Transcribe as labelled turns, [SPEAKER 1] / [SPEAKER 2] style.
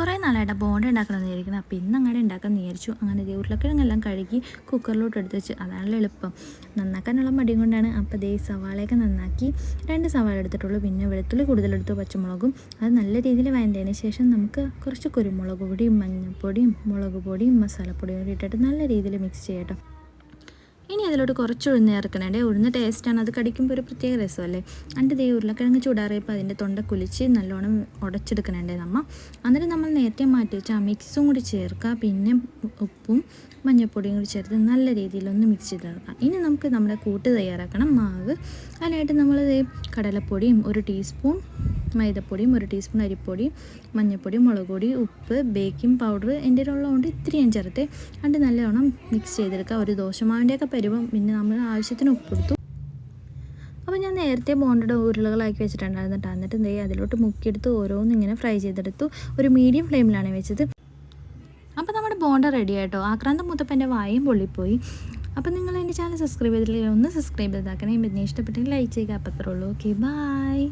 [SPEAKER 1] കുറേ നാളായിട്ട് ബോണ്ട ഉണ്ടാക്കണം വിചാരിക്കുന്നത് അപ്പോൾ ഇന്ന് അങ്ങനെ ഉണ്ടാക്കാൻ വിചാരിച്ചു. അങ്ങനെ ദേ ഉരുളക്കിഴങ്ങെല്ലാം കഴുകി കുക്കറിലോട്ട് എടുത്ത് വെച്ച്. അതാണല്ലോ എളുപ്പം. നന്നാക്കാനുള്ള മടിയും കൊണ്ടാണ്. അപ്പോൾ ദേ സവാളയൊക്കെ നന്നാക്കി രണ്ട് സവാള എടുത്തിട്ടുള്ളൂ. പിന്നെ വെളുത്തുള്ളി കൂടുതലെടുത്തു പച്ചമുളകും. അത് നല്ല രീതിയിൽ വഴണ്ടതിന് ശേഷം നമുക്ക് കുറച്ച് കുരുമുളക് പൊടിയും മഞ്ഞൾപ്പൊടിയും മുളക് പൊടിയും മസാലപ്പൊടിയും കൂടി ഇട്ടിട്ട് നല്ല രീതിയിൽ മിക്സ് ചെയ്യട്ടോ ഇനി അതിലോട്ട് കുറച്ച് ഉഴുന്ന് ചേർക്കണേ. ഉഴുന്ന് ടേസ്റ്റാണ് അത് കടിക്കുമ്പോൾ ഒരു പ്രത്യേക രസമല്ലേ? എന്നിട്ട് ദേ ഉരുളക്കിഴങ്ങ് ചൂടാറിയപ്പോൾ അതിന്റെ തൊണ്ട കുലിച്ച് നല്ലോണം ഉടച്ചെടുക്കണേ നമ്മൾ എന്നിട്ട് നമ്മൾ നേരത്തെ മാറ്റി വെച്ചാൽ ആ മിക്സും കൂടി ചേർക്കുക. പിന്നെ ഉപ്പും മഞ്ഞൾപ്പൊടിയും കൂടി ചേർത്ത് നല്ല രീതിയിലൊന്ന് മിക്സ് ചെയ്തെടുക്കാം ഇനി നമുക്ക് നമ്മുടെ കൂട്ട് തയ്യാറാക്കണം. മാവ്. അതിനായിട്ട് നമ്മൾ കടലപ്പൊടിയും ഒരു ടീസ്പൂൺ മൈദപ്പൊടിയും ഒരു ടീസ്പൂൺ അരിപ്പൊടി മഞ്ഞൾപ്പൊടി മുളക് പൊടി ഉപ്പ് ബേക്കിംഗ് പൗഡർ എന്റെ ഉള്ളതുകൊണ്ട് ഇത്തിരി ഞാൻ ചേർത്ത് അത് നല്ലവണ്ണം മിക്സ് ചെയ്തെടുക്കുക. ഒരു ദോശമാവിന്റെയൊക്കെ പരുവം പിന്നെ നമ്മൾ ആവശ്യത്തിന് ഉപ്പ് എടുത്തു. അപ്പോൾ ഞാൻ നേരത്തെ ബോണ്ടഡ് ഉരുളകളാക്കി വെച്ചിട്ടുണ്ടായിരുന്നു എന്നിട്ട് എന്തേ അതിലോട്ട് മുക്കിയെടുത്ത് ഓരോന്നും ഇങ്ങനെ ഫ്രൈ ചെയ്തെടുത്തു. ഒരു മീഡിയം ഫ്ലെയിമിലാണ് വെച്ചത്. അപ്പോൾ നമ്മുടെ ബോണ്ട റെഡി ആയിട്ടോ ആക്രാന്തം മുത്തപ്പന്റെ വായും പൊള്ളിപ്പോയി. അപ്പോൾ നിങ്ങൾ എന്റെ ചാനൽ സബ്സ്ക്രൈബ് ചെയ്തിട്ടില്ലെങ്കിൽ ഒന്ന് സബ്സ്ക്രൈബ് ചെയ്താക്കണേ. പിന്നെ ഇഷ്ടപ്പെട്ടെങ്കിൽ ലൈക്ക് ചെയ്യുക. അപ്പോൾ അത്രേ ഉള്ളൂ. Okay bye